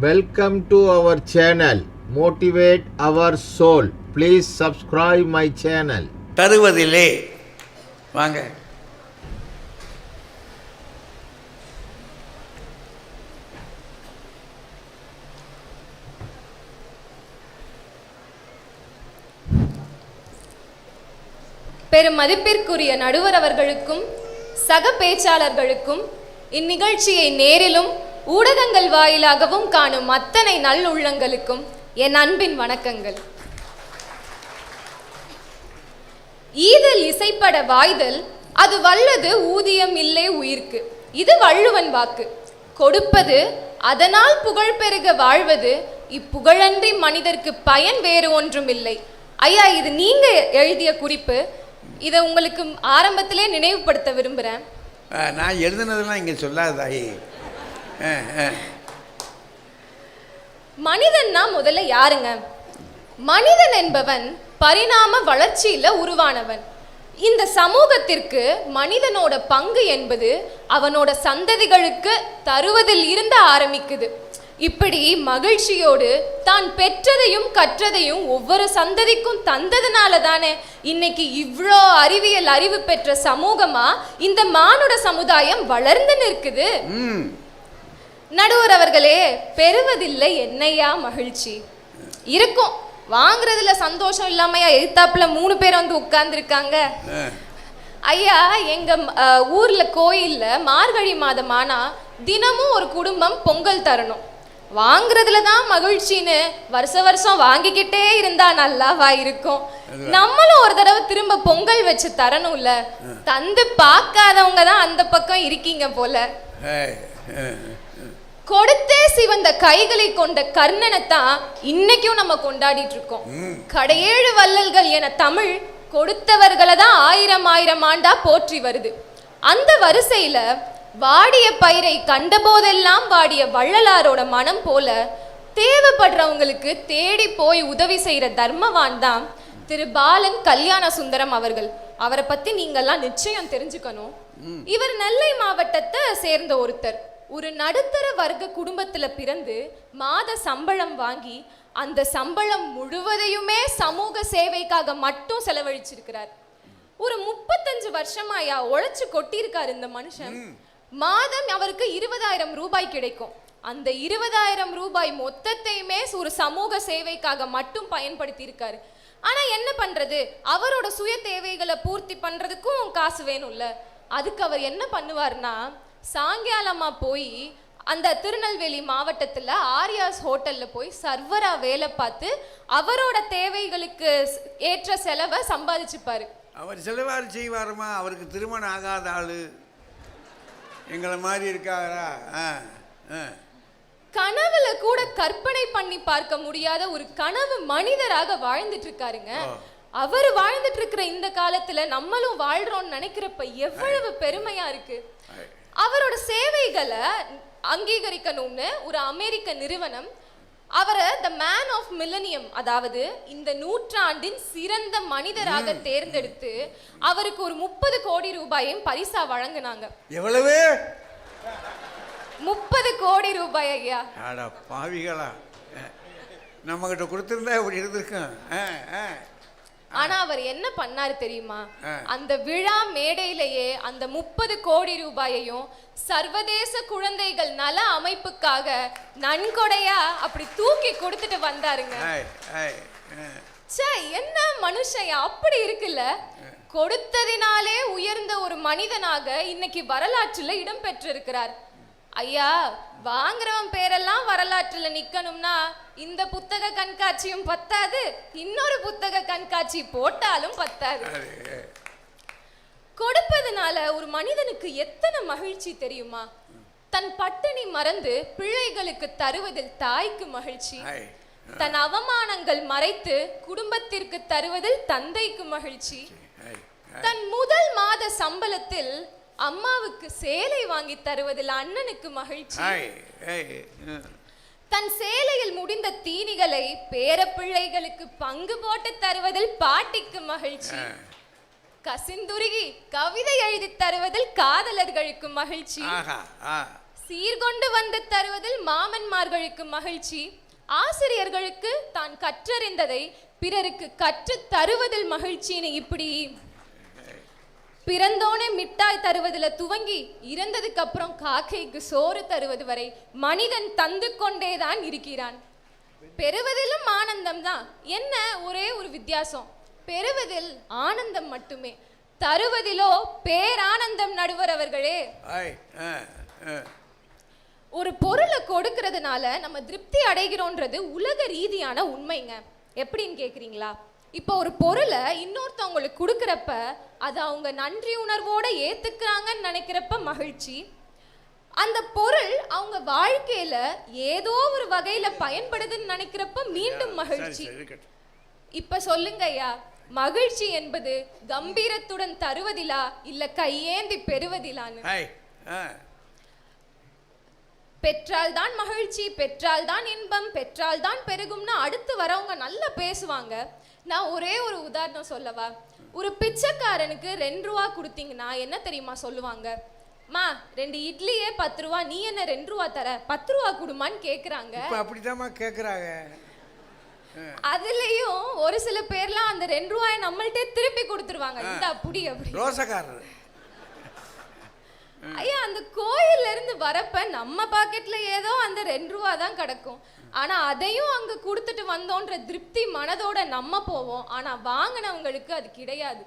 Welcome to our channel Motivate Our Soul. Please subscribe my channel. தருவதிலே வாங்க பெரும் மதிப்பிற்குரிய நடுவர் அவர்களுக்கும் சக பேச்சாளர்களுக்கும் இந்நிகழ்ச்சியை நேரிலும் ஊடகங்கள் வாயிலாகவும் காணும் அத்தனை நல்லுள்ளங்களுக்கும் என் அன்பின் வணக்கங்கள். ஈதல் இசைப்பட வாய்தல் அது வல்லது ஊதியம் இல்லை உயிர்க்கு. இது வள்ளுவன் வாக்கு. கொடுப்பது அதனால் புகழ் பெருக வாழ்வது இப்புகழன்றி மனிதர்க்கு பயன் வேறு ஒன்றும் இல்லை. ஐயா இது நீங்க எழுதிய குறிப்பு. இதை உங்களுக்கு ஆரம்பத்திலே நினைவுபடுத்த விரும்புகிறேன் நான் எழுதுனதெல்லாம் இங்கே சொல்லாதாயே மனிதன்னா முதல்ல யாருங்க? மனிதன் என்பவன் பரிணாம வளர்ச்சியில உருவானவன். இந்த சமூகத்திற்கு மனிதனோட பங்கு என்பது அவனோட சந்ததிகளுக்கு தருவதில் இருந்து ஆரம்பிக்குது. இப்படி மகிழ்ச்சியோடு தான் பெற்றதையும் கற்றதையும் ஒவ்வொரு சந்ததிக்கும் தந்ததுனால தானே இன்னைக்கு இவ்வளோ அறிவியல் அறிவு பெற்ற சமூகமா இந்த மானுட சமுதாயம் வளர்ந்து நிற்குது? நடுவர் அவர்களே பெறுவதில்லை என்னையா மகிழ்ச்சி? இருக்கும். வாங்குறதுல சந்தோஷம் இல்லாமையா எதிர்த்தாப்புல மூணு பேர் வந்து உட்கார்ந்துருக்காங்க. ஐயா எங்க ஊர்ல கோயில்ல மார்கழி மாதம் ஆனா தினமும் ஒரு குடும்பம் பொங்கல் தரணும். வாங்குறதுல தான் மகிழ்ச்சின்னு வருஷ வருஷம் வாங்கிக்கிட்டே இருந்தா நல்லாவா இருக்கும். நம்மளும் ஒரு தடவை திரும்ப பொங்கல் வச்சு தரணும்ல. தந்து பார்க்காதவங்க தான் அந்த பக்கம் இருக்கீங்க போல. கொடுத்தே சிவந்த கைகளை கொண்ட கர்ணனை தான் இன்னைக்கும் நம்ம கொண்டாடிட்டு இருக்கோம் கடையேழு வள்ளல்கள் என தமிழ் கொடுத்தவர்களை தான் ஆயிரம் ஆயிரம் ஆண்டா போற்றி வருது. அந்த வரிசையில வாடிய பயிரை கண்டபோதெல்லாம் வாடிய வள்ளலாரோட மனம் போல தேவைப்படுறவங்களுக்கு தேடி போய் உதவி செய்யற தர்மவான் தான் திரு பாலன் கல்யாண சுந்தரம் அவர்கள். அவரை பத்தி நீங்கெல்லாம் நிச்சயம் தெரிஞ்சுக்கணும். இவர் நெல்லை மாவட்டத்தை சேர்ந்த ஒருத்தர். ஒரு நடுத்தர வர்க்க குடும்பத்துல பிறந்து மாத சம்பளம் வாங்கி அந்த சம்பளம் முழுவதையுமே சமூக சேவைக்காக மட்டும் செலவழிச்சிருக்கிறார். ஒரு முப்பத்தஞ்சு வருஷமாயா உழைச்சு கொட்டியிருக்காரு இந்த மனுஷன். மாதம் அவருக்கு இருபதாயிரம் ரூபாய் கிடைக்கும். அந்த இருபதாயிரம் ரூபாய் மொத்தத்தையுமே ஒரு சமூக சேவைக்காக மட்டும் பயன்படுத்தி இருக்காரு ஆனா என்ன பண்றது? அவரோட சுய தேவைகளை பூர்த்தி பண்றதுக்கும் காசு வேணும்ல. அதுக்கு அவர் என்ன பண்ணுவார்னா சாயங்காலமா போய் அந்த திருநெல்வேலி மாவட்டத்துல ஆரியாஸ் ஹோட்டல்ல போய் சர்வரா வேலை பார்த்து அவரோட தேவைகளுக்கு ஏற்ற செலவை சம்பாதிச்சுப்பாரு. அவர் செலவாறு செய்வாருமா? அவருக்கு திருமணம் ஆகாத ஆளு. எங்களை மாதிரி இருக்காரா? கனவுல கூட கற்பனை பண்ணி பார்க்க முடியாத ஒரு கனவு மனிதராக வாழ்ந்துட்டு இருக்காருங்க அவர் வாழ்ந்துட்டு இருக்கிற இந்த காலத்துல நம்மளும் வாழ்றோம்னு நினைக்கிறப்ப எவ்வளவு பெருமையா இருக்கு. அவரோட சேவைகளை அங்கீகரிக்கணும்னு ஒரு அமெரிக்க நிறுவனம் அவரை த மேன் ஆஃப் மில்லனியம் அதாவது இந்த நூற்றாண்டின் சிறந்த மனிதராக தேர்ந்தெடுத்து அவருக்கு ஒரு முப்பது கோடி ரூபாயையும் பரிசா வழங்குனாங்க. எவ்வளவு? முப்பது கோடி ரூபாய் ஐயா. பாவிகளா. நம்மக்கிட்ட கொடுத்துருந்தா இப்படி இருந்திருக்கும்? ஆனா அவர் என்ன பண்ணாரு தெரியுமா. அந்த விழா மேடையிலேயே அந்த முப்பது கோடி ரூபாயையும் சர்வதேச குழந்தைகள் நல அமைப்புக்காக நன்கொடையா அப்படி தூக்கி கொடுத்துட்டு வந்தாருங்க. என்ன மனுஷன்? அப்படி இருக்குல்ல? கொடுத்ததினாலே உயர்ந்த ஒரு மனிதனாக இன்னைக்கு வரலாற்றுல இடம் பெற்றிருக்கிறார் ஐயா வாங்குறவன் பேரெல்லாம் வரலாற்றுல நிக்கணும்னா இந்த புத்தக கண்காட்சியும் பத்தாது இன்னொரு புத்தக கண்காட்சி போட்டாலும் பத்தாது. கொடுப்பதனால ஒரு மனிதனுக்கு எத்தனை மகிழ்ச்சி தெரியுமா? தன் பட்டினி மறந்து பிள்ளைகளுக்கு தருவதில் தாய்க்கு மகிழ்ச்சி. தன் அவமானங்கள் மறைத்து குடும்பத்திற்கு தருவதில் தந்தைக்கு மகிழ்ச்சி. தன் முதல் மாத சம்பளத்தில் அம்மாவுக்கு சேலை வாங்கி தருவதில் அண்ணனுக்கு மகிழ்ச்சி. தன் சேலையில் முடிந்த தீனிகளை பேரப்பிள்ளைகளுக்கு பங்கு போட்டு தருவதில் பாட்டிக்கு மகிழ்ச்சி. கசிந்துருகி கவிதை எழுதி தருவதில் காதலர்களுக்கு மகிழ்ச்சி. சீர்கொண்டு வந்து தருவதில் மாமன்மார்களுக்கு மகிழ்ச்சி. ஆசிரியர்களுக்கு தான் கற்றறிந்ததை பிறருக்கு கற்றுத் தருவதில் மகிழ்ச்சின்னு இப்படி பிறந்தோனே மிட்டாய் தருவதுல துவங்கி இறந்ததுக்கு அப்புறம் காக்கைக்கு சோறு தருவது வரை மனிதன் தந்து கொண்டேதான் இருக்கிறான். பெறுவதிலும் ஆனந்தம் தான் என்ன? ஒரே ஒரு வித்தியாசம். பெறுவதில் ஆனந்தம் மட்டுமே. தருவதிலோ பேரானந்தம் நடுவர் அவர்களே. ஒரு பொருளை கொடுக்கறதுனால நம்ம திருப்தி அடைகிறோன்றது உலக ரீதியான உண்மைங்க. எப்படின்னு கேக்குறீங்களா? இப்போ ஒரு பொருளை இன்னொருத்தவங்களுக்கு கொடுக்கறப்ப அதை அவங்க நன்றி உணர்வோட ஏத்துக்கிறாங்கன்னு நினைக்கிறப்ப மகிழ்ச்சி. அந்த பொருள் அவங்க வாழ்க்கையில ஏதோ ஒரு வகையில பயன்படுதுன்னு நினைக்கிறப்ப மீண்டும் மகிழ்ச்சி. இப்ப சொல்லுங்க ஐயா மகிழ்ச்சி என்பது கம்பீரத்துடன் தருவதிலா இல்ல கையேந்தி பெறுவதிலான்னு? ஆய் ஆ. பெற்றால்தான் மகிழ்ச்சி பெற்றால்தான் இன்பம் பெற்றால்தான் பெருகும்னு அடுத்து வரவங்க நல்லா பேசுவாங்க. நான் ஒரே ஒரு உதாரணம் சொல்லவா? ஒரு பிச்சைக்காரனுக்கு ரெண்டு ரூபா கொடுத்தீங்கன்னா என்ன தெரியுமா சொல்லுவாங்க? மா ரெண்டு இட்லியே பத்து ரூபா நீ என்ன ரெண்டு ரூபா தர? பத்து ரூபா கொடுமான்னு கேக்குறாங்க. இப்போ அப்படித்தாம்மா கேட்குறாங்க அதுலயும் ஒரு சில பேர்லாம் அந்த ரெண்டு ரூபாயை நம்மள்ட்டே திருப்பி கொடுத்துருவாங்க. இந்த அப்படி அப்படி. ரோசக்காரர். ஐயா அந்த கோயில்ல இருந்து வரப்ப நம்ம பாக்கெட்ல ஏதோ அந்த ரெண்டு ரூபா தான் கிடக்கும். ஆனா அதையும் அங்க கொடுத்துட்டு வந்தோன்ற திருப்தி மனதோட நம்ம போவோம். ஆனா வாங்கினவங்களுக்கு அது கிடையாது.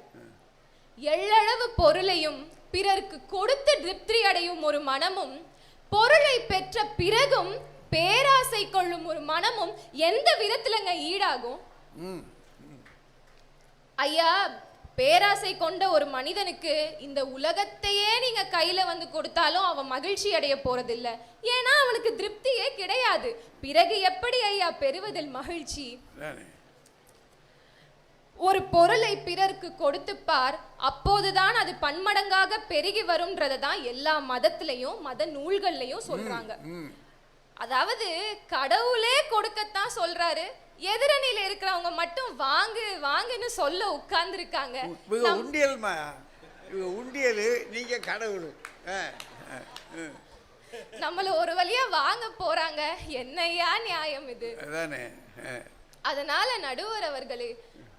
எள்ளளவு பொருளையும் பிறருக்கு கொடுத்து திருப்தி அடையும் ஒரு மனமும் பொருளை பெற்ற பிறகும் பேராசை கொள்ளும் ஒரு மனமும் எந்த விதத்துலங்க ஈடாகும்? ஐயா பேராசை கொண்ட ஒரு மனிதனுக்கு இந்த உலகத்தையே நீங்க கையில வந்து கொடுத்தாலும் அவன் மகிழ்ச்சி அடைய போறதில்ல. ஏன்னா அவனுக்கு திருப்தியே கிடையாது. பிறகு எப்படி ஐயா பெறுவதில் மகிழ்ச்சி? ஒரு பொருளை பிறருக்கு கொடுத்து பார் அப்போதுதான் அது பன்மடங்காக பெருகி வரும்ன்றதை தான் எல்லா மதத்திலையும் மத நூல்கள்லையும் சொல்றாங்க. அதாவது கடவுளே கொடுக்கத்தான் சொல்றாரு. எதிரணியில இருக்கிறவங்க மட்டும் வாங்கு வாங்குன்னு சொல்ல உட்கார்ந்துருக்காங்க. இவங்க உண்டியல்மா? இவங்க உண்டியல் நீங்கள் கடவுள். நம்மள ஒரு வழியா வாங்க போறாங்க. என்னையா நியாயம் இது? அதானே. அதனால நடுவர் அவர்களே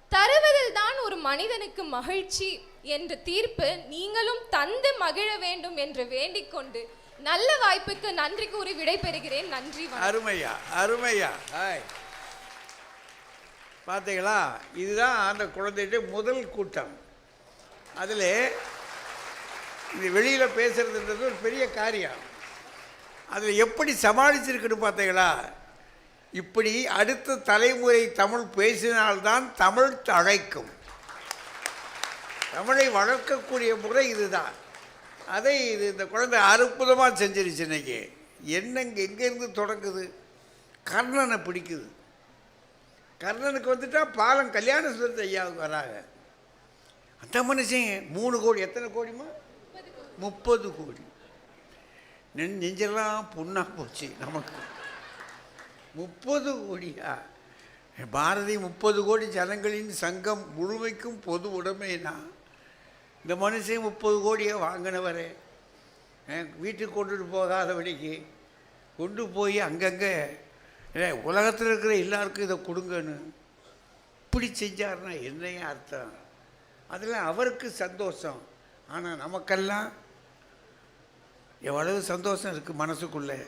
தருவதில் தான் ஒரு மனிதனுக்கு மகிழ்ச்சி என்ற தீர்ப்பு நீங்களும் தந்து மகிழ வேண்டும் என்று வேண்டிக் கொண்டு நல்ல வாய்ப்புக்கு நன்றி கூறி விடைபெறுகிறேன். நன்றி. அருமையா அருமையா. ஹாய். பார்த்தீங்களா இதுதான் அந்த குழந்தைகிட்ட முதல் கூட்டம். அதில் இது வெளியில் பேசுறதுன்றது ஒரு பெரிய காரியம். அதில் எப்படி சமாளிச்சிருக்குன்னு பார்த்தீங்களா இப்படி அடுத்த தலைமுறை தமிழ் பேசினால்தான் தமிழ் தழைக்கும். தமிழை வளர்க்கக்கூடிய முறை இதுதான். அதை இது இந்த குழந்தை அற்புதமாக செஞ்சிருச்சு இன்னைக்கு. என்னங்க எங்கேருந்து தொடங்குது? கர்ணனை பிடிக்குது. கர்ணனுக்கு வந்துட்டால் பாலம் கல்யாண சுந்தரத்து ஐயாவுக்கு வராங்க. அந்த மனுஷன் மூணு கோடி எத்தனை கோடிமா முப்பது கோடி. நெஞ் நெஞ்செல்லாம் புண்ணாக போச்சு நமக்கு. முப்பது கோடியா? பாரதி முப்பது கோடி ஜனங்களின் சங்கம் முழுமைக்கும் பொது உடைமைனா இந்த மனுஷன் முப்பது கோடியை வாங்கினவர். வீட்டுக்கு கொண்டுட்டு போகாதபடிக்கு கொண்டு போய் அங்கங்கே உலகத்தில் இருக்கிற எல்லாருக்கும் இதை கொடுங்கன்னு. இப்படி செஞ்சார்னா என்னையா அர்த்தம்? அதில் அவருக்கு சந்தோஷம். ஆனால் நமக்கெல்லாம் எவ்வளவு சந்தோஷம் இருக்குது மனசுக்குள்ளே.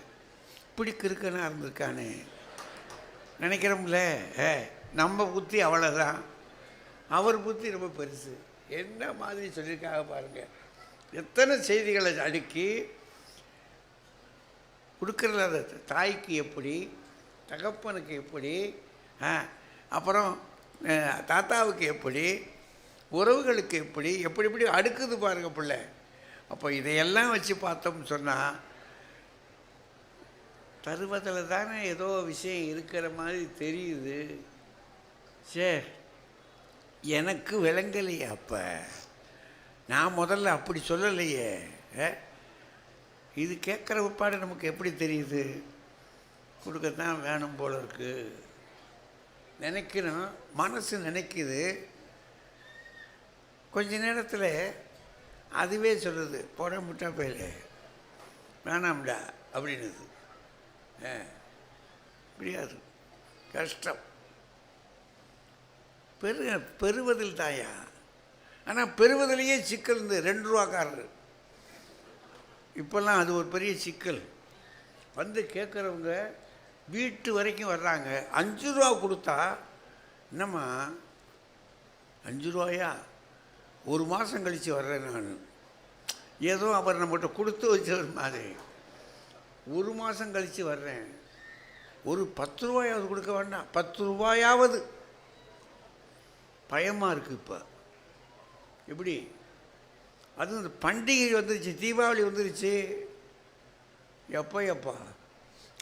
இப்படி கிறுக்கனாக இருந்திருக்கானே. நினைக்கிறோம்ல? ஏ நம்ம புத்தி அவ்வளோதான் அவர் புத்தி ரொம்ப பெருசு. என்ன மாதிரி சொல்லியிருக்காங்க பாருங்கள் எத்தனை செய்திகளை அடுக்கி கொடுக்குறது தாய்க்கு எப்படி தகப்பனுக்கு எப்படி ஆ, அப்புறம் தாத்தாவுக்கு எப்படி உறவுகளுக்கு எப்படி எப்படி எப்படி அடுக்குது பாருங்க பிள்ளை. அப்போ இதையெல்லாம் வச்சு பார்த்தோம்னு சொன்னால் தருவதில் தானே ஏதோ விஷயம் இருக்கிற மாதிரி தெரியுது. சே எனக்கு விளங்கலையே அப்போ. நான் முதல்ல அப்படி சொல்லலையே. இது கேட்குற உட்பாடு நமக்கு எப்படி தெரியுது? கொடுக்கத்தான் வேணும் போல இருக்கு. நினைக்கணும் மனசு நினைக்குது. கொஞ்ச நேரத்தில் அதுவே சொல்லுது போட முட்டா போயில வேணாம்டா அப்படின்னுது. ஆ, முடியாது. கஷ்டம். பெரு பெறுவதில் தாயா? ஆனால் பெறுவதிலேயே சிக்கல் இருந்து ரெண்டு ரூபாக்காரர். இப்போல்லாம் அது ஒரு பெரிய சிக்கல். வந்து கேட்குறவங்க வீட்டு வரைக்கும் வர்றாங்க. அஞ்சு ரூபா கொடுத்தா என்னம்மா? அஞ்சு ரூபாயா? ஒரு மாதம் கழித்து வர்றேன் நான். ஏதோ அவர் நம்மகிட்ட கொடுத்து வச்சவர் மாதிரி. ஒரு மாதம் கழித்து வர்றேன். ஒரு பத்து ரூபாயாவது கொடுக்க வேண்டாம். பத்து ரூபாயாவது. பயமாக இருக்குது இப்போ. எப்படி? அதுவும் இந்த பண்டிகை வந்துருச்சு தீபாவளி வந்துருச்சு. எப்போ எப்பா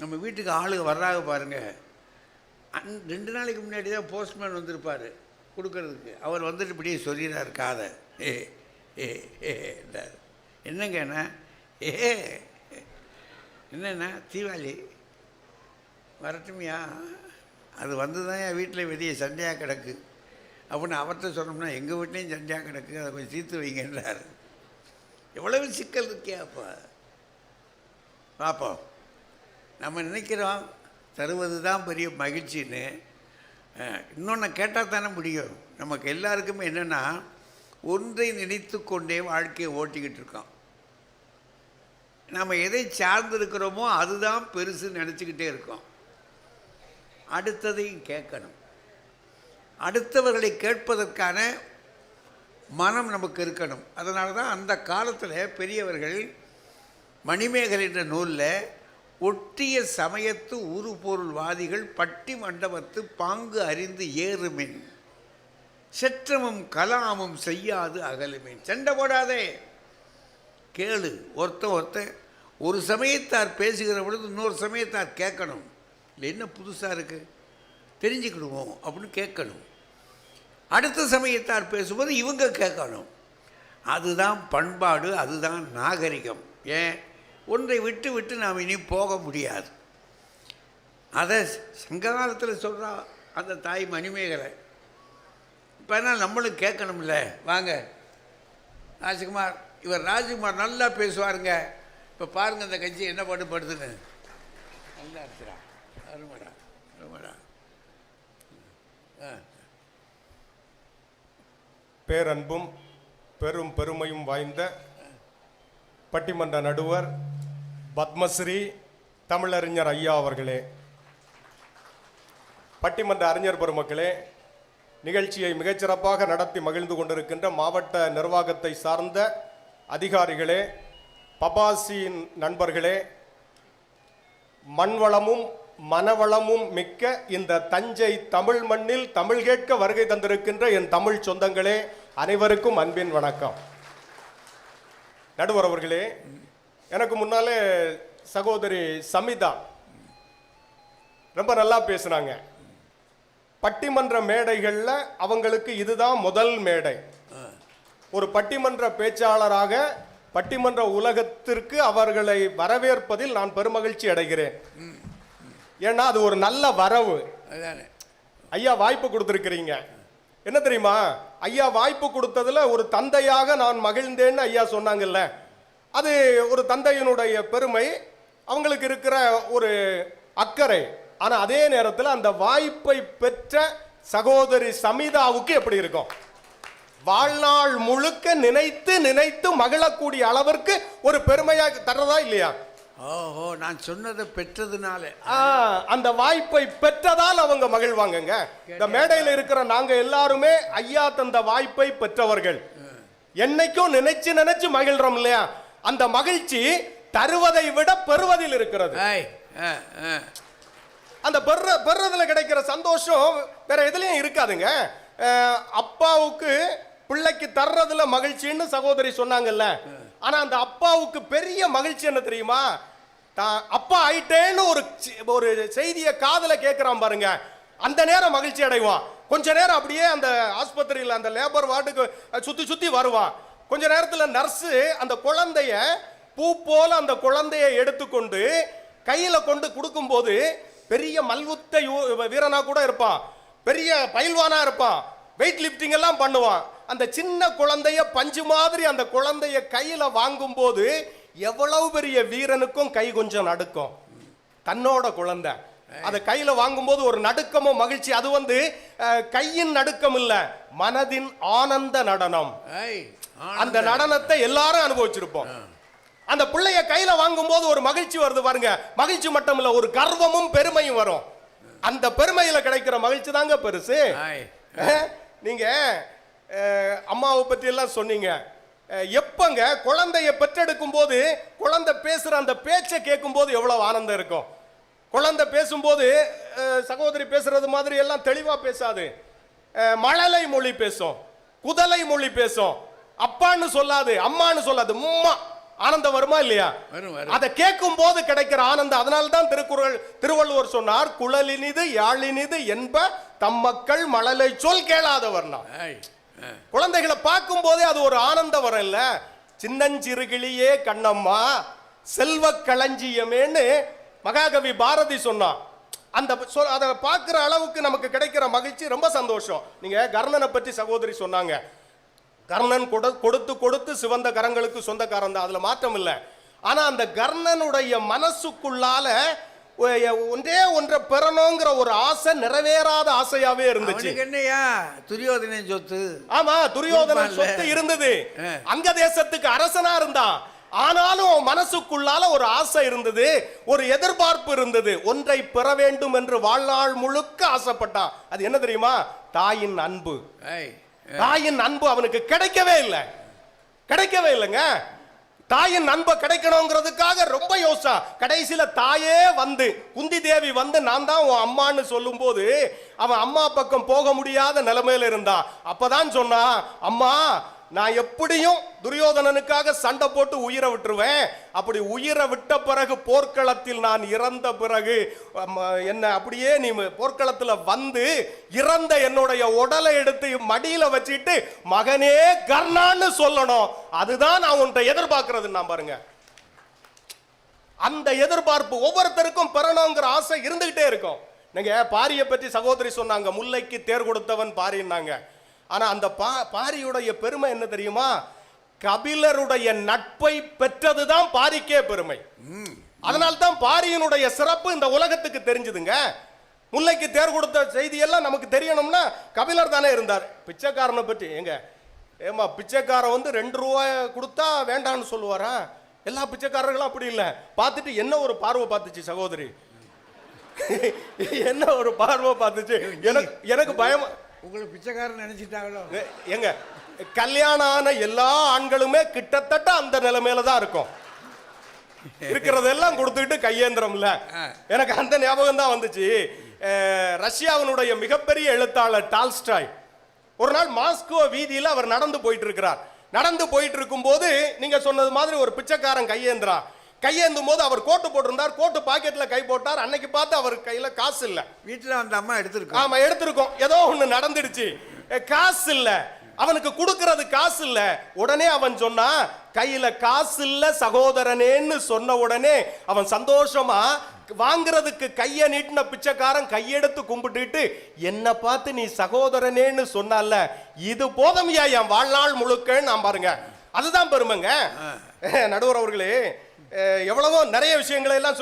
நம்ம வீட்டுக்கு ஆளுங்க வர்றாங்க பாருங்க. அந் ரெண்டு நாளைக்கு முன்னாடி தான் போஸ்ட்மேன் வந்திருப்பார் கொடுக்கறதுக்கு. அவர் வந்துட்டு இப்படியே சொல்லிடுறார் காதை. ஏ ஏ ஏ என்றார். என்னங்க என்ன? ஏ என்னண்ணா தீபாவளி வரட்டுமையா? அது வந்து தான் என் வீட்டில் வெளியே சண்டையாக கிடக்கு. அப்படின்னு அவர்கிட்ட சொன்னோம்னா எங்கள் வீட்லேயும் சண்டையாக கிடக்கு. அதை கொஞ்சம் தீர்த்து வைங்கன்றார் எவ்வளவு சிக்கல் இருக்கியா அப்போ பார்ப்போம் நம்ம நினைக்கிறோம் தருவது தான் பெரிய மகிழ்ச்சின்னு. இன்னொன்று கேட்டால் தானே முடியும். நமக்கு எல்லாருக்குமே என்னென்னா ஒன்றை நினைத்து கொண்டே வாழ்க்கையை ஓட்டிக்கிட்டு இருக்கோம். நம்ம எதை சார்ந்திருக்கிறோமோ அதுதான் பெருசு நினச்சிக்கிட்டே இருக்கோம். அடுத்ததையும் கேட்கணும். அடுத்தவர்களை கேட்பதற்கான மனம் நமக்கு இருக்கணும். அதனால தான் அந்த காலத்தில் பெரியவர்கள் மணிமேகல் என்ற நூலில் ஒட்டிய சமயத்து உருபொருள்வாதிகள் பட்டி மண்டபத்து பாங்கு அறிந்து ஏறுமின். செற்றமும் கலாமும் செய்யாது அகலுமின். சண்டை போடாதே. கேளு. ஒருத்தன் ஒருத்தன் ஒரு சமயத்தார் பேசுகிற பொழுது இன்னொரு சமயத்தார் கேட்கணும். இல்லை என்ன புதுசாக இருக்குது தெரிஞ்சுக்கிடுவோம் அப்படின்னு கேட்கணும். அடுத்த சமயத்தார் பேசும்போது இவங்க கேட்கணும். அதுதான் பண்பாடு அதுதான் நாகரிகம். ஏன்? ஒன்றை விட்டு விட்டு நாம் இனி போக முடியாது. அதை சங்ககாலத்தில் சொல்கிறா அந்த தாய் மணிமேகலை. இப்போ என்ன நம்மளும் கேட்கணும்ல? வாங்க. ராஜ்குமார் இவர் ராஜ்குமார் நல்லா பேசுவாருங்க. இப்போ பாருங்கள் அந்த கட்சி என்ன பாடுபடுதுன்னு. நல்லா இருக்கிறா அருமடா. அருமடா. பேரன்பும் பெரும் பெருமையும் வாய்ந்த பட்டிமன்ற நடுவர் பத்மஸ்ரீ தமிழறிஞர் ஐயா அவர்களே பட்டிமன்ற அறிஞர் பெருமக்களே நிகழ்ச்சியை மிகச்சிறப்பாக நடத்தி மகிழ்ந்து கொண்டிருக்கின்ற மாவட்ட நிர்வாகத்தை சார்ந்த அதிகாரிகளே பபாசியின் நண்பர்களே மண்வளமும் மனவளமும் மிக்க இந்த தஞ்சை தமிழ் மண்ணில் தமிழ் கேட்க வருகை தந்திருக்கின்ற என் தமிழ் சொந்தங்களே அனைவருக்கும் அன்பின் வணக்கம். நடுவர் அவர்களே எனக்கு முன்னாலே சகோதரி சமிதா ரொம்ப நல்லா பேசுனாங்க. பட்டிமன்ற மேடைகளில் அவங்களுக்கு இதுதான் முதல் மேடை. ஒரு பட்டிமன்ற பேச்சாளராக பட்டிமன்ற உலகத்திற்கு அவர்களை வரவேற்பதில் நான் பெருமகிழ்ச்சி அடைகிறேன். ஏன்னா அது ஒரு நல்ல வரவு. ஐயா வாய்ப்பு கொடுத்துருக்கிறீங்க. என்ன தெரியுமா? ஐயா வாய்ப்பு கொடுத்ததுல ஒரு தந்தையாக நான் மகிழ்ந்தேன்னு ஐயா சொன்னாங்கல்ல. அது ஒரு தந்தையினுடைய பெருமை. அவங்களுக்கு இருக்கிற ஒரு அக்கறை. ஆனா அதே நேரத்தில் அந்த வாய்ப்பை பெற்ற சகோதரி சமிதாவுக்கு எப்படி இருக்கும்? வாழ்நாள் முழுக்க நினைத்து நினைத்து மகிழக்கூடிய அளவிற்கு ஒரு பெருமையா தர்றதா இல்லையா? ஓஹோ நான் சொன்னதை பெற்றதுனால. ஆ, அந்த வாய்ப்பை பெற்றதால் அவங்க மகிழ்வாங்கங்க. இந்த மேடையில் இருக்கிற நாங்க எல்லாருமே ஐயா தந்த வாய்ப்பை பெற்றவர்கள். என்னைக்கும் நினைச்சு நினைச்சு மகிழ்றோம் இல்லையா? அந்த மகிழ்ச்சி தருவதை விட பெறுவதில் இருக்கிறது. அந்த பெற பெறதுல கிடைக்கிற சந்தோஷம் வேற எதுலயும் இருக்காதுங்க. அப்பாவுக்கு பிள்ளைக்கு தர்றதுல மகிழ்ச்சின்னு சகோதரி சொன்னாங்கல்ல. ஆனா அந்த அப்பாவுக்கு பெரிய மகிழ்ச்சி என்ன தெரியுமா? தான் அப்பா ஆயிட்டேன்னு ஒரு ஒரு செய்தியை காதுல கேட்கிறான் பாருங்க. அந்த நேரம் மகிழ்ச்சி அடைவான். கொஞ்ச நேரம் அப்படியே அந்த ஆஸ்பத்திரியில் அந்த லேபர் வார்டுக்கு சுத்தி சுத்தி வருவான். கொஞ்ச நேரத்தில் நர்ஸு அந்த குழந்தைய பூ போல அந்த குழந்தைய எடுத்துக்கொண்டு கையில் கொண்டு கொடுக்கும்போது பெரிய மல்யுத்த வீரனாக கூட இருப்பான். பெரிய பயில்வானாக இருப்பான். வெயிட் லிஃப்டிங் எல்லாம் பண்ணுவான். அந்த சின்ன குழந்தைய பஞ்சு மாதிரி அந்த குழந்தைய கையில் வாங்கும்போது எவ்வளவு பெரிய வீரனுக்கும் கை கொஞ்சம் நடுக்கும். தன்னோட குழந்தை. அதை கையில வாங்கும்போது ஒரு நடுக்கமும் மகிழ்ச்சி. அது வந்து கையின் நடுக்கம் இல்ல மனதின் ஆனந்த நடனம். அந்த நடனத்தை எல்லாரும் அனுபவிச்சிருப்போம். அந்த பிள்ளைய கையில வாங்கும்போது ஒரு மகிழ்ச்சி வருது பாருங்க. மகிழ்ச்சி மட்டும் இல்ல ஒரு கர்வமும் பெருமையும் வரும். அந்த பெருமையில கிடைக்கிற மகிழ்ச்சி தாங்க பெருசு. நீங்க அம்மாவை பத்தி எல்லாம் சொன்னீங்க. எப்பங்க குழந்தைய பெற்றெடுக்கும் போது குழந்தை பேசுற அந்த பேச்சை கேட்கும் போது எவ்வளவு ஆனந்தம் இருக்கும்? குழந்தை பேசும்போது சகோதரி பேசுறது மாதிரி எல்லாம் தெளிவா பேசாது. மழலை மொழி பேசும் குதலை மொழி பேசும். அப்பான்னு சொல்லாது அம்மான்னு சொல்லாது உம்மா. ஆனந்தம் வருமா இல்லையா. அதை கேட்கும் போது கிடைக்கிற ஆனந்தம். அதனால தான் திருக்குறள் திருவள்ளுவர் சொன்னார் குழலினிது யாழினிது என்ப தம் மக்கள் மழலை சொல் கேளாதவர்னா. குழந்தைகளை பார்க்கும் போதே அது ஒரு ஆனந்தம் வரும் இல்ல சின்னஞ்சிறுகிளியே கண்ணம்மா செல்வ களஞ்சியமேன்னு மகாகவி பாரதி சொன்னான் அந்த அதை பார்க்குற அளவுக்கு நமக்கு கிடைக்கிற மகிழ்ச்சி ரொம்ப சந்தோஷம். நீங்க கர்ணனை பற்றி சகோதரி சொன்னாங்க. கர்ணன் கொடு கொடுத்து கொடுத்து சிவந்த கரங்களுக்கு சொந்தக்காரன் தான். அதுல மாற்றம் இல்லை. ஆனா அந்த கர்ணனுடைய மனசுக்குள்ளால ஒன்றே ஒன்றை பெறணுங்கிற ஒரு ஆசை நிறைவேறாத ஆசையாவே இருந்துச்சு. என்னையா? துரியோதனன் சொத்து. ஆமா துரியோதனன் சொத்து. இருந்தது. அங்க தேசத்துக்கு அரசனா இருந்தான். ஆனாலும் மனசுக்குள்ளால ஒரு ஆசை இருந்தது ஒரு எதிர்பார்ப்பு இருந்தது. ஒன்றை பெற வேண்டும் என்று வாழ்நாள் முழுக்க ஆசைப்பட்டான். அது என்ன தெரியுமா? தாயின் அன்பு. தாயின் அன்பு அவனுக்கு கிடைக்கவே இல்லை. கிடைக்கவே இல்லைங்க. தாயின் அன்பை கிடைக்கணுங்கிறதுக்காக ரொம்ப யோசா கடைசியில தாயே வந்து குந்தி தேவி வந்து நான் தான் உன் அம்மான்னு சொல்லும்போது அவன் அம்மா பக்கம் போக முடியாத நிலைமையில இருந்தான். அப்பதான் சொன்னான் அம்மா நான் எப்படியும் துரியோதனனுக்காக சண்டை போட்டு உயிரை விட்டுருவேன். அப்படி உயிரை விட்ட பிறகு போர்க்களத்தில் நான் இறந்த பிறகு என்ன அப்படியே நீ போர்க்களத்தில் வந்து இறந்த என்னுடைய உடலை எடுத்து மடியில் வச்சுட்டு மகனே கர்ணான்னு சொல்லணும். அதுதான் நான் உன்கிட்ட எதிர்பார்க்கறது நான் பாருங்க. அந்த எதிர்பார்ப்பு ஒவ்வொருத்தருக்கும் பெறணுங்கிற ஆசை இருந்துகிட்டே இருக்கும். நீங்க பாரியை பற்றி சகோதரி சொன்னாங்க முல்லைக்கு தேர் கொடுத்தவன் பாரின்னாங்க. ஆனா அந்த பா பாரியுடைய பெருமை என்ன தெரியுமா? கபிலருடைய நட்பை பெற்றதுதான் பாரிக்கே பெருமை. அதனால தான் பாரியினுடைய சிறப்பு இந்த உலகத்துக்கு தெரிஞ்சுதுங்க. முல்லைக்கு தேர் கொடுத்த செய்தி எல்லாம் நமக்கு தெரியணும்னா கபிலர் தானே இருந்தார். பிச்சைக்காரனை பற்றி எங்க ஏமா பிச்சைக்காரன் வந்து ரெண்டு ரூபாய் கொடுத்தா வேண்டாம்னு சொல்லுவாரா? எல்லா பிச்சைக்காரர்களும் அப்படி இல்லை. பார்த்துட்டு என்ன ஒரு பார்வை பார்த்துச்சு சகோதரி? என்ன ஒரு பார்வை பார்த்துச்சு? எனக்கு எனக்கு பயம் உங்களை பிச்சைக்காரன் நினைச்சிட்டாங்களோ? எங்க கல்யாணம் ஆன எல்லா ஆண்களுமே கிட்டத்தட்ட அந்த நிலைமையில தான் இருக்கும். இருக்கிறதெல்லாம் கொடுத்துக்கிட்டு கையேந்திரம்ல. எனக்கு அந்த ஞாபகம் தான் வந்துச்சு. ரஷ்யாவினுடைய மிகப்பெரிய எழுத்தாளர் டால்ஸ்டாய். ஒரு நாள் மாஸ்கோ வீதியில அவர் நடந்து போயிட்டு இருக்கிறார். நடந்து போயிட்டு இருக்கும்போது நீங்க சொன்னது மாதிரி ஒரு பிச்சைக்காரன் கையேந்திரான் கையேந்தும் போது அவர் கோட்டு போட்டிருந்தார் கோட்டு பாக்கெட்ல கை போட்டார். அன்னைக்கு பார்த்து அவர் கையில காசு இல்லை. வீட்டில் வந்த அம்மா எடுத்திருக்கோம். ஆமா எடுத்திருக்கோம். ஏதோ ஒண்ணு நடந்துடுச்சு. காசு இல்ல. அவனுக்கு கொடுக்கறது காசு இல்ல. உடனே அவன் சொன்னா கையில காசு இல்ல சகோதரனேன்னு சொன்ன உடனே அவன் சந்தோஷமா வாங்குறதுக்கு கைய நீட்டின பிச்சைக்காரன் கையெடுத்து கும்பிட்டுட்டு என்ன பார்த்து நீ சகோதரனேன்னு சொன்னால இது போதமையா என் வாழ்நாள் முழுக்கன்னு நான் பாருங்க. அதுதான் பெருமைங்க. நடுவர் அவர்களே எவ்வளவோ நிறைய விஷயங்களை எல்லாம்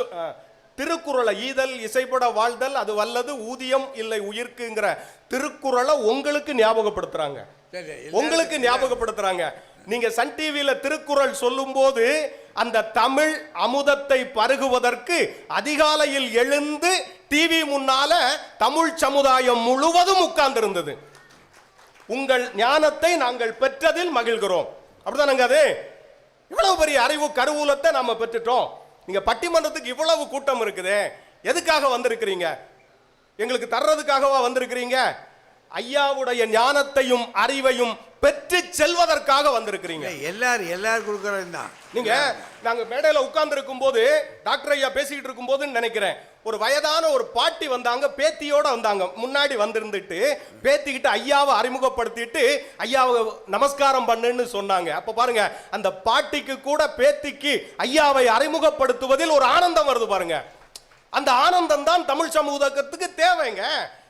திருக்குறளை ஈதல் இசைப்பட வாழ்தல் அது வல்லது ஊதியம் இல்லை உயிர்க்குங்கிற திருக்குறளை உங்களுக்கு ஞாபகப்படுத்துறாங்க. உங்களுக்கு ஞாபகப்படுத்துறாங்க. நீங்க சன் டிவியில திருக்குறள் சொல்லும்போது அந்த தமிழ் அமுதத்தை பருகுவதற்கு அதிகாலையில் எழுந்து டிவி முன்னால தமிழ் சமுதாயம் முழுவதும் உட்கார்ந்திருந்தது. உங்கள் ஞானத்தை நாங்கள் பெற்றதில் மகிழ்கிறோம். அப்படிதானங்க அது? இவ்வளவு பெரிய அறிவு கருவூலத்தை நாம பெற்றுட்டோம். நீங்க பட்டிமன்றத்துக்கு இவ்வளவு கூட்டம் இருக்குது. எதுக்காக வந்திருக்கிறீங்க? எங்களுக்கு தர்றதுக்காகவா வந்திருக்கிறீங்க? ஐயாவுடைய ஞானத்தையும் அறிவையும் பெற்று செல்வதற்காக வந்திருக்கிறீங்க. எல்லாரும் எல்லாரும் கொடுக்குறது தான் நீங்க நாங்க மேடையில உட்கார்ந்து இருக்கும்போது டாக்டர் ஐயா பேசிக்கிட்டு இருக்கும்போதுன்னு நினைக்கிறேன். ஒரு வயதான ஒரு பாட்டி வந்தாங்க பேத்தியோட வந்தாங்க. முன்னாடி வந்திருந்துட்டு பேத்திக்கிட்டு ஐயாவை அறிமுகப்படுத்திட்டு ஐயாவை நமஸ்காரம் பண்ணுன்னு சொன்னாங்க. அப்ப பாருங்க அந்த பாட்டிக்கு கூட பேத்திக்கு ஐயாவை அறிமுகப்படுத்துவதில் ஒரு ஆனந்தம் வருது பாருங்க. அந்த ஆனந்தம் தான் தமிழ் சமூகத்துக்கு தேவைங்க.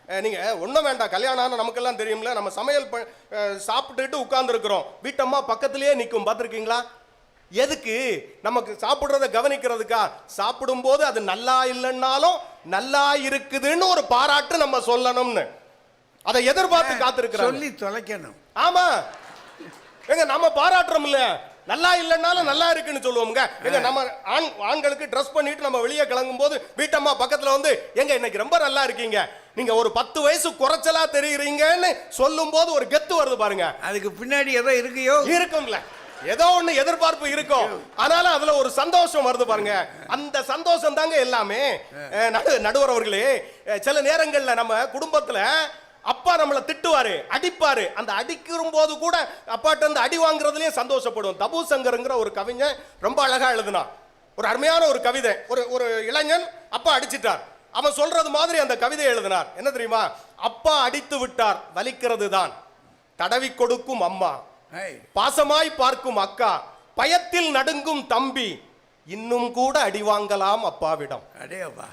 நீங்கள் நீங்க ஒன்றும் வேண்டாம் கல்யாணம் ஆன நமக்கெல்லாம் தெரியும்ல. நம்ம சமையல் ப- சாப்பிட்டுட்டு உட்கார்ந்துருக்குறோம். வீட்டம்மா பக்கத்துலேயே நிற்கும் பார்த்துருக்கீங்களா? எதுக்கு? நமக்கு சாப்பிடுறத கவனிக்கிறதுக்கா? சாப்பிடும்போது அது நல்லா இல்லைன்னாலும் நல்லா இருக்குதுன்னு ஒரு பாராட்டு நம்ம சொல்லணும்னு. அதை எதிர்பார்த்து காத்திருக்கிறோம் சொல்லி தொலைக்கணும். ஆமா. எங்க நம்ம பாராட்டுறோம் இல்ல நல்லா இல்லைன்னாலும் நல்லா இருக்குன்னு சொல்லுவோம்ங்க. எங்க நம்ம ஆண் ஆண்களுக்கு ட்ரெஸ் பண்ணிட்டு நம்ம வெளியே கிளம்பும் போது வீட்டம்மா பக்கத்துல வந்து எங்க இன்னைக்கு ரொம்ப நல்லா இருக்கீங்க. நீங்க ஒரு பத்து வயசு குறைச்சலா தெரியுறீங்கன்னு சொல்லும் போது ஒரு கெத்து வருது பாருங்க. அதுக்கு பின்னாடி ஏதோ இருக்கையோ? இருக்கும்ல. ஏதோ ஒண்ணு எதிர்பார்ப்பு இருக்கும். ஆனாலும் அதுல ஒரு சந்தோஷம் வருது பாருங்க. அந்த சந்தோஷம் தாங்க எல்லாமே. நடுவர் அவர்களே சில நேரங்கள்ல நம்ம குடும்பத்துல அப்பா நம்மளை திட்டுவாரு அடிப்பாரு. அந்த அடிக்கிற போது கூட அப்பாட்ட இருந்து அடி வாங்குறதுலயே சந்தோஷப்படுவோம் தபு சங்கருங்கிற ஒரு கவிஞன் ரொம்ப அழகா எழுதினான். ஒரு அருமையான ஒரு கவிதை. ஒரு ஒரு இளைஞன் அப்பா அடிச்சிட்டார். அவன் சொல்றது மாதிரி அந்த கவிதை எழுதினார். என்ன தெரியுமா? அப்பா அடித்து விட்டார் வலிக்கிறது தான் தடவி கொடுக்கும் அம்மா. பாசமாய் பார்க்கும் அக்கா பயத்தில் நடுங்கும் தம்பி இன்னும் கூட அடி வாங்கலாம் அப்பாவிடம். அடேப்பா.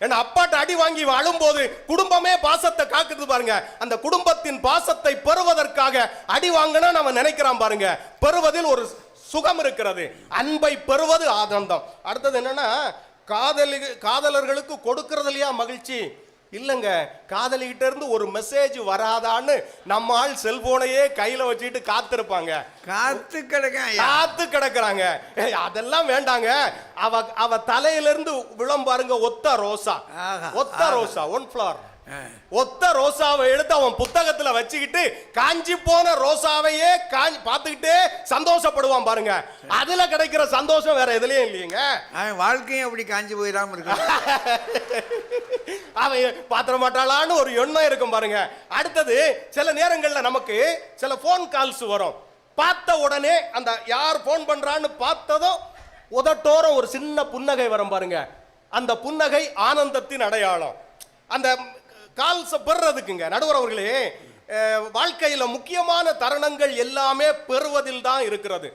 ஏன்னா அப்பாட்ட அடி வாங்கி அழும்போது குடும்பமே பாசத்தை காக்குது பாருங்க. அந்த குடும்பத்தின் பாசத்தை பெறுவதற்காக அடி வாங்கினா நம்ம நினைக்கிறான் பாருங்க. பெறுவதில் ஒரு சுகம் இருக்கிறது. அன்பை பெறுவது ஆனந்தம் அடுத்தது என்னன்னா காதலி காதலர்களுக்கு கொடுக்கறதுலையா மகிழ்ச்சி? இல்லைங்க காதலிகிட்ட இருந்து ஒரு மெசேஜ் வராதான்னு நம்ம ஆள் செல்போனையே கையில வச்சுட்டு காத்திருப்பாங்க. காத்து கிடக்கேன் காத்து கிடக்குறாங்க. அதெல்லாம் வேண்டாங்க. அவ அவ தலையில இருந்து விளம் பாருங்க ஒத்த ரோசா. ஒத்த. ரோசா ஒன் ஃபிளவர். ஒத்த ரோசாவை எடுத்து அவன் புத்தகத்துல வச்சுக்கிட்டு காஞ்சி போன ரோசாவையே காஞ்சி பார்த்துக்கிட்டே சந்தோஷப்படுவான் பாருங்க. அதுல கிடைக்கிற சந்தோஷம் வேற எதுலயும் இல்லையங்க. வாழ்க்கையும் அப்படி காஞ்சி போயிடாம இருக்கு. அவன் பாத்திர மாட்டாளான்னு ஒரு எண்ணம் இருக்கும் பாருங்க. அடுத்தது சில நேரங்கள்ல நமக்கு சில ஃபோன் கால்ஸ் வரும். பார்த்த உடனே அந்த யார் ஃபோன் பண்றான்னு பார்த்ததும் உதட்டோரம் ஒரு சின்ன புன்னகை வரும் பாருங்க. அந்த புன்னகை ஆனந்தத்தின் அடையாளம். அந்த கால்ஸை பெறுறதுக்குங்க நடுவர் அவர்களே வாழ்க்கையில முக்கியமான தருணங்கள் எல்லாமே பெறுவதில் தான் இருக்கிறது.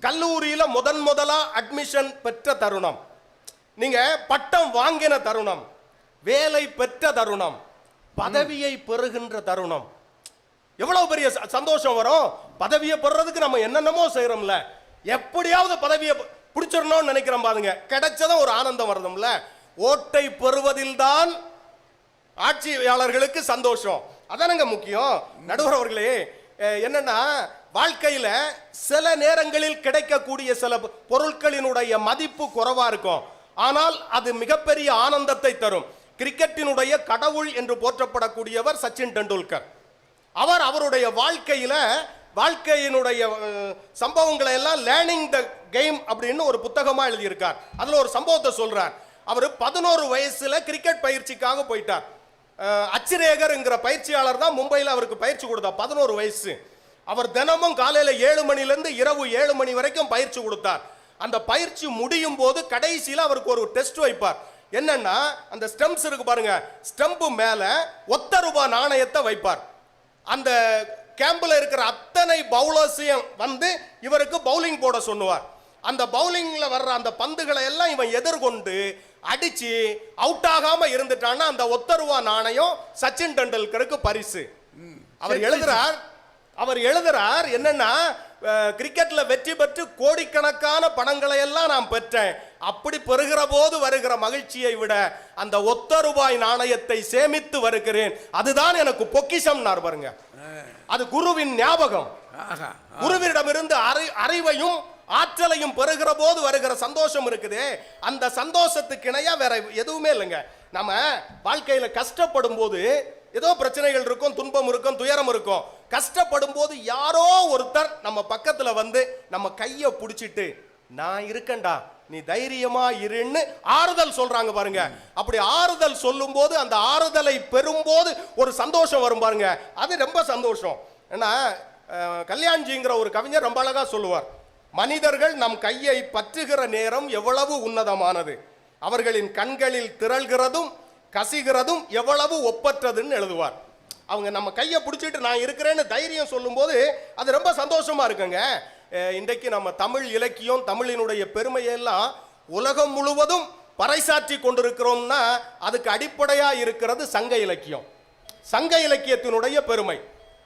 கல்லூரியில முதன் முதலா அட்மிஷன் பெற்ற தருணம். நீங்க பட்டம் வாங்கின தருணம். வேலை பெற்ற தருணம். பதவியை பெறுகின்ற தருணம். எவ்வளவு பெரிய ச- சந்தோஷம் வரும். பதவியை பெறுறதுக்கு நம்ம என்னென்னமோ செய்யறோம்ல எப்படியாவது பதவியை பிடிச்சிடணும்னு நினைக்கிறோம் பாருங்க. கிடைச்சதும் ஒரு ஆனந்தம் வருதும்ல. ஓட்டை பெறுவதில் தான் ஆட்சியாளர்களுக்கு சந்தோஷம். அதானங்க முக்கியம். நடுவர் அவர்களே என்னன்னா வாழ்க்கையில சில நேரங்களில் கிடைக்கக்கூடிய சில பொருட்களினுடைய மதிப்பு குறைவா இருக்கும். ஆனால் அது மிகப்பெரிய ஆனந்தத்தை தரும். கிரிக்கெட்டினுடைய கடவுள் என்று போற்றப்படக்கூடியவர் சச்சின் டெண்டுல்கர். அவர் அவருடைய வாழ்க்கையில வாழ்க்கையினுடைய சம்பவங்களை எல்லாம் லேர்னிங் த கேம் அப்படின்னு ஒரு புத்தகமா எழுதியிருக்கார். அதுல ஒரு சம்பவத்தை சொல்றார். அவர் பதினோரு வயசுல கிரிக்கெட் பயிற்சிக்காக போயிட்டார். அச்சிரேகர்ங்கிற பயிற்சியாளர் தான் மும்பையில் அவருக்கு பயிற்சி கொடுத்தார் பதினோரு வயசு. அவர் தினமும் காலையில் ஏழு மணிலேருந்து இரவு ஏழு மணி வரைக்கும் பயிற்சி கொடுத்தார். அந்த பயிற்சி முடியும் போது கடைசியில் அவருக்கு ஒரு டெஸ்ட் வைப்பார். என்னன்னா அந்த ஸ்டெம்ப்ஸ் இருக்கு பாருங்க ஸ்டெம்பு மேலே ஒத்த ரூபாய் நாணயத்தை வைப்பார். அந்த கேம்பில் இருக்கிற அத்தனை பவுலர்ஸையும் வந்து இவருக்கு பவுலிங் போட சொல்லுவார். அந்த பவுலிங்கில் வர்ற அந்த பந்துகளை எல்லாம் இவன் எதிர்கொண்டு அடிச்சு அவுட் ஆகாம இருந்துட்டான்னா அந்த ஒத்த ரூபா நாணயம் சச்சின் டெண்டுல்கருக்கு பரிசு. அவர் எழுதுறார். அவர் எழுதுறார் என்னன்னா கிரிக்கெட்ல வெற்றி பெற்று கோடிக்கணக்கான பணங்களை எல்லாம் நான் பெற்றேன். அப்படி பெறுகிற போது வருகிற மகிழ்ச்சியை விட அந்த ஒத்த ரூபாய் நாணயத்தை சேமித்து வருகிறேன். அதுதான் எனக்கு பொக்கிஷம் பாருங்க. அது குருவின் ஞாபகம். ஆஹா குருவிடமிருந்து அறி அறிவையும் ஆற்றலையும் பெறுகிற போது வருகிற சந்தோஷம் இருக்குது. அந்த சந்தோஷத்துக்கு இணையா வேற எதுவுமே இல்லைங்க. நம்ம வாழ்க்கையில கஷ்டப்படும் போது ஏதோ பிரச்சனைகள் இருக்கும் துன்பம் இருக்கும் துயரம் இருக்கும். கஷ்டப்படும் போது யாரோ ஒருத்தர் நம்ம பக்கத்துல வந்து நம்ம கையை பிடிச்சிட்டு நான் இருக்கேன்டா நீ தைரியமா இருன்னு ஆறுதல் சொல்றாங்க பாருங்க. அப்படி ஆறுதல் சொல்லும் போது அந்த ஆறுதலை பெறும்போது ஒரு சந்தோஷம் வரும் பாருங்க. அது ரொம்ப சந்தோஷம். ஏன்னா கல்யாண்ஜிங்கிற ஒரு கவிஞர் ரொம்ப அழகா சொல்லுவார். மனிதர்கள் நம் கையை பற்றுகிற நேரம் எவ்வளவு உன்னதமானது. அவர்களின் கண்களில் திரள்கிறதும் கசிகிறதும் எவ்வளவு ஒப்பற்றதுன்னு எழுதுவார். அவங்க நம்ம கையை பிடிச்சிட்டு நான் இருக்கிறேன்னு தைரியம் சொல்லும்போது அது ரொம்ப சந்தோஷமா இருக்குங்க. இன்றைக்கு நம்ம தமிழ் இலக்கியம் தமிழினுடைய பெருமையெல்லாம் உலகம் முழுவதும் பறைசாற்றி கொண்டிருக்கிறோம்னா அதுக்கு அடிப்படையாக இருக்கிறது சங்க இலக்கியம். சங்க இலக்கியத்தினுடைய பெருமை.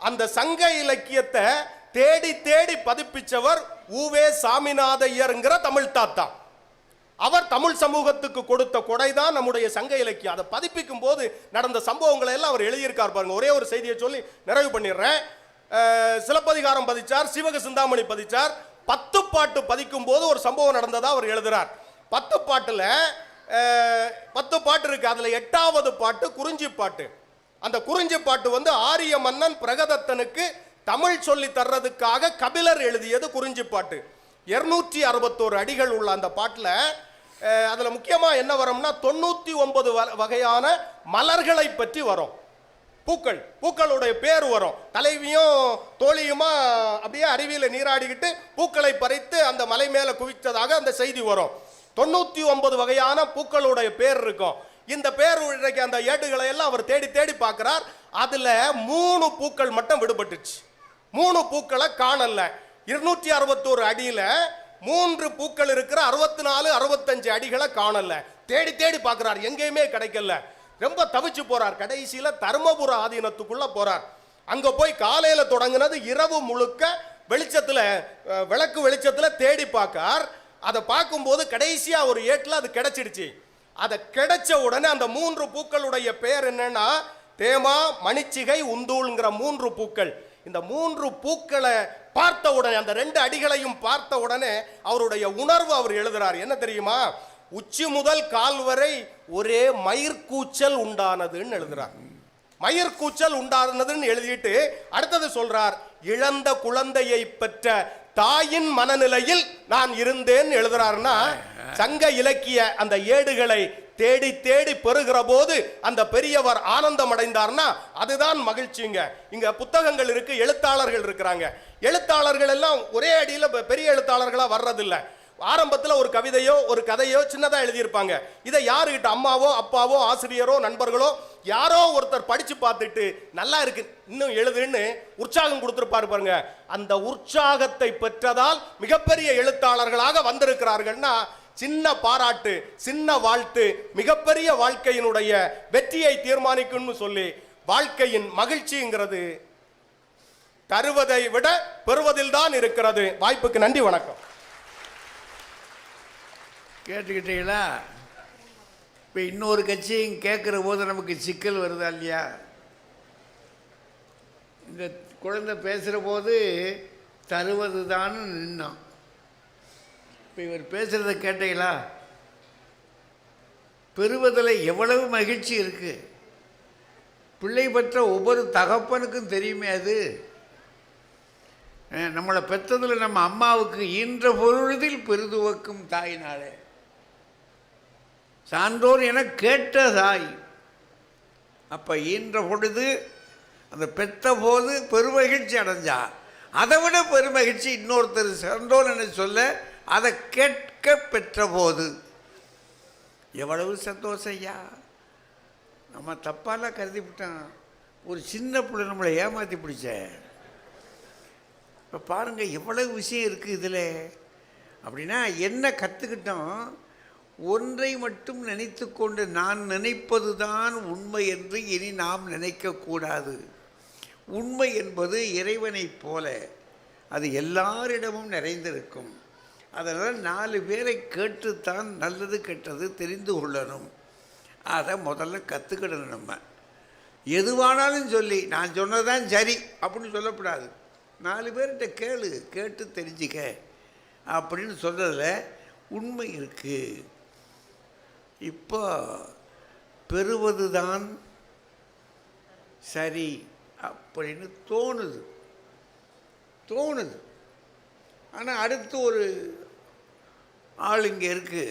அந்த சங்க இலக்கியத்தை தேடி தேடி பதிப்பிச்சவர் ஊவே சாமிநாதையர்ங்கிற தமிழ் தாத்தா. அவர் தமிழ் சமூகத்துக்கு கொடுத்த கொடை தான் நம்முடைய சங்க இலக்கியம். அதை பதிப்பிக்கும் போது நடந்த சம்பவங்களை எல்லாம் அவர் எழுதியிருக்கார் பாருங்க. ஒரே ஒரு செய்தியை சொல்லி நிறைவு பண்ணிடுறேன். சிலப்பதிகாரம் பதிச்சார் சிவக சிந்தாமணி பதிச்சார். பத்து பாட்டு பதிக்கும் போது ஒரு சம்பவம் நடந்ததா அவர் எழுதுறார். பத்து பாட்டுல பத்து பாட்டு இருக்கு. அதுல எட்டாவது பாட்டு குறிஞ்சி பாட்டு. அந்த குறிஞ்சி பாட்டு வந்து ஆரிய மன்னன் பிரகதத்தனுக்கு தமிழ் சொல்லி தர்றதுக்காக கபிலர் எழுதியது குறிஞ்சி பாட்டு. இருநூற்றி அறுபத்தோரு அடிகள் உள்ள அந்த பாட்டில் அதில் முக்கியமாக என்ன வரும்னா தொண்ணூற்றி ஒன்பது வகையான மலர்களை பற்றி வரும். பூக்கள் பூக்களுடைய பேர் வரும். தலைவியும் தோழியுமா அப்படியே அருவியில் நீராடிக்கிட்டு பூக்களை பறித்து அந்த மலை மேலே குவித்ததாக அந்த செய்தி வரும். தொண்ணூற்றி ஒன்பது வகையான பூக்களுடைய பேர் இருக்கும். இந்த பேர் இன்றைக்கு அந்த ஏடுகளை எல்லாம் அவர் தேடி தேடி பார்க்குறார். அதில் மூணு பூக்கள் மட்டும் விடுபட்டுச்சு. மூணு பூக்களை காணல இருநூற்றி அறுபத்தோரு அடியில் மூன்று பூக்கள் இருக்கிற அறுபத்தி நாலு அறுபத்தஞ்சு அடிகளை காணல தேடி தேடி பார்க்குறார். எங்கேயுமே கிடைக்கல ரொம்ப தவிச்சு போறார். கடைசியில் தருமபுர ஆதீனத்துக்குள்ள போறார். அங்கே போய் காலையில் தொடங்கினது இரவு முழுக்க வெளிச்சத்தில் விளக்கு வெளிச்சத்தில் தேடி பார்க்கார் அதை பார்க்கும்போது கடைசியாக ஒரு ஏட்டில் அது கிடைச்சிடுச்சு. அதை கிடைச்ச உடனே அந்த மூன்று பூக்களுடைய பெயர் என்னன்னா தேமா மணிச்சிகை உந்தூளுங்கிற மூன்று பூக்கள். இந்த மூன்று பூக்களை பார்த்த உடனே அந்த ரெண்டு அடிகளையும் பார்த்த உடனே அவருடைய உணர்வு அவர் எழுதுறார். என்ன தெரியுமா? உச்சி முதல் கால் வரை ஒரே மயிர்கூச்சல் உண்டானதுன்னு எழுதுறார். மயிர்கூச்சல் உண்டானதுன்னு எழுதிட்டு அடுத்தது சொல்றார் இழந்த குழந்தையை பெற்ற தாயின் மனநிலையில் நான் இருந்தேன் எழுதுறாருன்னா சங்க இலக்கிய அந்த ஏடுகளை தேடி தேடி பெறுகிற போது அந்த பெரியவர் ஆனந்தம் அடைந்தார்னா அதுதான் மகிழ்ச்சிங்க. இங்க புத்தகங்கள் இருக்கு எழுத்தாளர்கள் இருக்கிறாங்க. எழுத்தாளர்கள் எல்லாம் ஒரே அடியில் பெரிய எழுத்தாளர்களா வர்றதில்லை. ஆரம்பத்தில் ஒரு கவிதையோ ஒரு கதையோ சின்னதாக எழுதியிருப்பாங்க. இதை யாருக்கிட்ட அம்மாவோ அப்பாவோ ஆசிரியரோ நண்பர்களோ யாரோ ஒருத்தர் படித்து பார்த்துட்டு நல்லா இருக்கு இன்னும் எழுதுன்னு உற்சாகம் கொடுத்துருப்பாரு பாருங்க. அந்த உற்சாகத்தை பெற்றதால் மிகப்பெரிய எழுத்தாளர்களாக வந்திருக்கிறார்கள்னா சின்ன பாராட்டு சின்ன வாழ்த்து மிகப்பெரிய வாழ்க்கையினுடைய வெற்றியை தீர்மானிக்கும்னு சொல்லி வாழ்க்கையின் மகிழ்ச்சிங்கிறது தருவதை விட பெறுவதில் தான் இருக்கிறது. வாய்ப்புக்கு நன்றி வணக்கம். கேட்டுக்கிட்டீங்களா? இப்போ இன்னொரு கட்சியும் கேட்குற போது நமக்கு சிக்கல் வருதா இல்லையா? இந்த குழந்தை பேசுகிற போது தருவது தான் நின்னான் இப்போ இவர் பேசுகிறத கேட்டீங்களா? பெறுவதில் எவ்வளவு மகிழ்ச்சி இருக்குது பிள்ளை பெற்ற ஒவ்வொரு தகப்பனுக்கும் தெரியுமே அது. நம்மளை பெற்றதில் நம்ம அம்மாவுக்கு ஈன்ற பொழுதில் பெருதுவக்கும் தாயினாலே. சான்றோர் என கேட்ட தாய். அப்போ ஈன்ற பொழுது அந்த பெற்ற போது பெருமகிழ்ச்சி அடைஞ்சா அதை விட பெருமகிழ்ச்சி இன்னொருத்தர் சான்றோர் என சொல்ல அதை கேட்க பெற்றபோது எவ்வளவு சந்தோஷம் ஐயா. நம்ம தப்பாலாம் கருதி விட்டோம் ஒரு சின்ன பிள்ளை நம்மளை ஏமாற்றி பிடிச்ச. இப்போ பாருங்கள் எவ்வளவு விஷயம் இருக்குது இதில். அப்படின்னா என்ன கற்றுக்கிட்டோம் ஒன்றை மட்டும் நினைத்து கொண்டு நான் நினைப்பது தான் உண்மை என்று இனி நாம் நினைக்கக்கூடாது உண்மை என்பது இறைவனைப் போல அது எல்லாரிடமும் நிறைந்திருக்கும். அதனால் நாலு பேரை கேட்டுத்தான் நல்லது கெட்டது தெரிந்து கொள்ளணும். அதை முதல்ல கற்றுக்கிடணும் நம்ம. எதுவானாலும் சொல்லி நான் சொன்னதான் சரி அப்படின்னு சொல்லக்கூடாது நாலு பேர்கிட்ட கேளு கேட்டு தெரிஞ்சுக்க அப்படின்னு சொல்கிறதுல உண்மை இருக்குது இப்போ பெறுவது தான் சரி அப்படின்னு தோணுது. தோணுது. ஆனால் அடுத்து ஒரு ஆள் இங்கே இருக்குது